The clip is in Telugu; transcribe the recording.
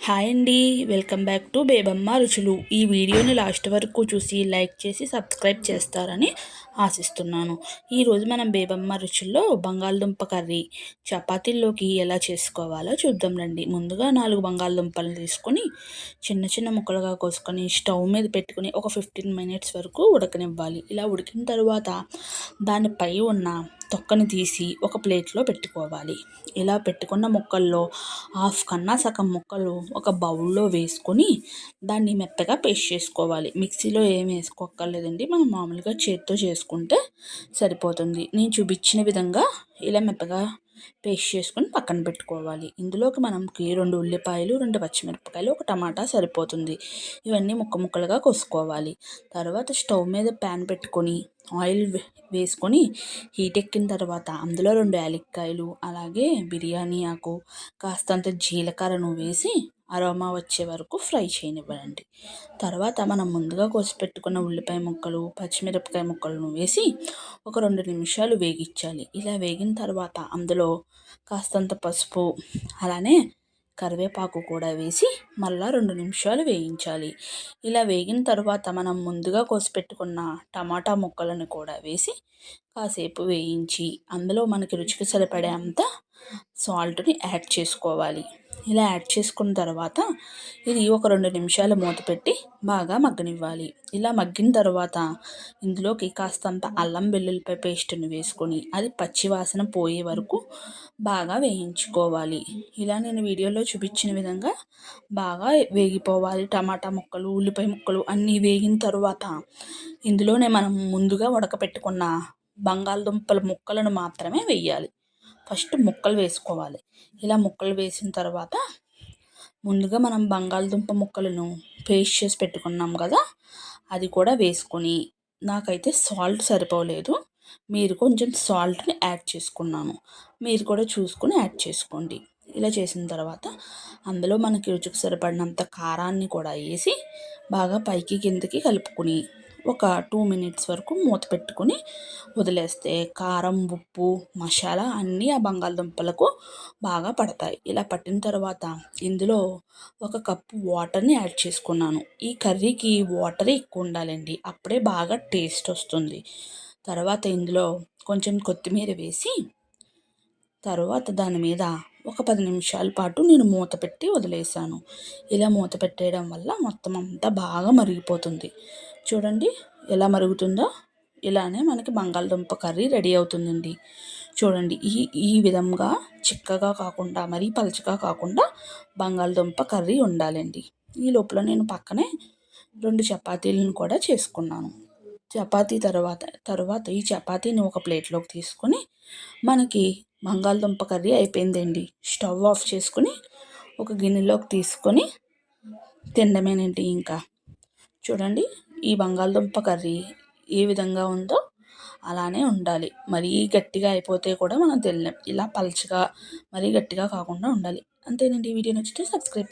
హాయ్ అండి వెల్కమ్ బ్యాక్ టు బేబమ్మ రుచులు. ఈ వీడియోని లాస్ట్ వరకు చూసి లైక్ చేసి సబ్స్క్రైబ్ చేస్తారని ఆశిస్తున్నాను. ఈరోజు మనం బేబమ్మ రుచుల్లో బంగాళదుంప కర్రీ చపాతీల్లోకి ఎలా చేసుకోవాలో చూద్దాం రండి. ముందుగా నాలుగు బంగాళదుంపలు తీసుకొని చిన్న చిన్న ముక్కలుగా కోసుకొని స్టవ్ మీద పెట్టుకుని ఒక ఫిఫ్టీన్ మినిట్స్ వరకు ఉడకనివ్వాలి. ఇలా ఉడికిన తర్వాత దానిపై ఉన్న తొక్కని తీసి ఒక ప్లేట్లో పెట్టుకోవాలి. ఇలా పెట్టుకున్న ముక్కల్లో హాఫ్ కన్నా సగం ముక్కలు ఒక బౌల్లో వేసుకొని దాన్ని మెత్తగా పేస్ట్ చేసుకోవాలి. మిక్సీలో ఏం వేసుకోక్కర్లేదండి. మనం మామూలుగా చేతితో చేసుకుంటే సరిపోతుంది. నేను చూపించిన విధంగా ఇలా మెత్తగా పేస్ట్ చేసుకొని పక్కన పెట్టుకోవాలి. ఇందులోకి మనకి రెండు ఉల్లిపాయలు రెండు పచ్చిమిరపకాయలు ఒక టమాటా సరిపోతుంది. ఇవన్నీ ముక్క ముక్కలుగా కోసుకోవాలి. తర్వాత స్టవ్ మీద ప్యాన్ పెట్టుకొని ఆయిల్ వేసుకొని హీట్ ఎక్కిన తర్వాత అందులో రెండు యాలక్కాయలు అలాగే బిర్యానీ ఆకు కాస్తంత జీలకర్రను వేసి అరోమా వచ్చే వరకు ఫ్రై చేయనివ్వండి తర్వాత మనం ముందుగా కోసి పెట్టుకున్న ఉల్లిపాయ ముక్కలు పచ్చిమిరపకాయ ముక్కలను వేసి ఒక రెండు నిమిషాలు వేగించాలి ఇలా వేగిన తర్వాత అందులో కాస్తంత పసుపు అలానే కరివేపాకు కూడా వేసి మళ్ళీ రెండు నిమిషాలు వేయించాలి. ఇలా వేగిన తర్వాత మనం ముందుగా కోసి పెట్టుకున్న టమాటా ముక్కలను కూడా వేసి కాసేపు వేయించి అందులో మనకి రుచికి సరిపడే అంత సాల్ట్ని యాడ్ చేసుకోవాలి. ఇలా యాడ్ చేసుకున్న తర్వాత ఇది ఒక రెండు నిమిషాలు మూత పెట్టి బాగా మగ్గనివ్వాలి. ఇలా మగ్గిన తర్వాత ఇందులోకి కాస్తంత అల్లం వెల్లుల్లిపాయ పేస్ట్ని వేసుకొని అది పచ్చివాసన పోయే వరకు బాగా వేయించుకోవాలి. ఇలా నేను వీడియోలో చూపించిన విధంగా బాగా వేగిపోవాలి. టమాటా ముక్కలు ఉల్లిపాయ ముక్కలు అన్నీ వేగిన తర్వాత ఇందులోనే మనం ముందుగా ఉడకపెట్టుకున్న బంగాళదుంపల ముక్కలను మాత్రమే వేయాలి. ఫస్ట్ ముక్కలు వేసుకోవాలి. ఇలా ముక్కలు వేసిన తర్వాత ముందుగా మనం బంగాళదుంప ముక్కలను పేస్ట్ చేసి పెట్టుకున్నాం కదా అది కూడా వేసుకొని నాకైతే సాల్ట్ సరిపోలేదు. మీరు కొంచెం సాల్ట్ని యాడ్ చేసుకున్నాను. మీరు కూడా చూసుకొని యాడ్ చేసుకోండి. ఇలా చేసిన తర్వాత అందులో మనకి రుచికి సరిపడినంత కారాన్ని కూడా వేసి బాగా పైకి కిందకి కలుపుకొని ఒక టూ మినిట్స్ వరకు మూత పెట్టుకొని వదిలేస్తే కారం ఉప్పు మసాలా అన్నీ ఆ బంగాళదుంపలకు బాగా పడతాయి. ఇలా పట్టిన తర్వాత ఇందులో ఒక కప్పు వాటర్ని యాడ్ చేసుకున్నాను. ఈ కర్రీకి వాటర్ ఎక్కువ ఉండాలండి. అప్పుడే బాగా టేస్ట్ వస్తుంది. తర్వాత ఇందులో కొంచెం కొత్తిమీర వేసి తర్వాత దాని మీద ఒక పది నిమిషాల పాటు నేను మూత పెట్టి వదిలేసాను ఇలా మూత పెట్టేయడం వల్ల మొత్తం అంతా బాగా మరిగిపోతుంది. చూడండి ఎలా మరుగుతుందో. ఇలానే మనకి బంగాళదుంప కర్రీ రెడీ అవుతుందండి. చూడండి ఈ ఈ విధంగా చిక్కగా కాకుండా మరీ పలచగా కాకుండా బంగాళదుంప కర్రీ ఉండాలండి. ఈ లోపల నేను పక్కనే రెండు చపాతీలను కూడా చేసుకున్నాను. చపాతీ తర్వాత తర్వాత ఈ చపాతీని ఒక ప్లేట్లోకి తీసుకొని మనకి బంగాళదుంప కర్రీ అయిపోయిందండి. స్టవ్ ఆఫ్ చేసుకుని ఒక గిన్నెలోకి తీసుకొని తినడమేనండి ఇంకా. చూడండి ఈ బంగాళదుంప కర్రీ ఏ విధంగా ఉందో అలానే ఉండాలి. మరీ గట్టిగా అయిపోతే కూడా మనం తినలేం. ఇలా పలచగా మరీ గట్టిగా కాకుండా ఉండాలి. అంతేనండి. వీడియో నచ్చితే సబ్స్క్రైబ్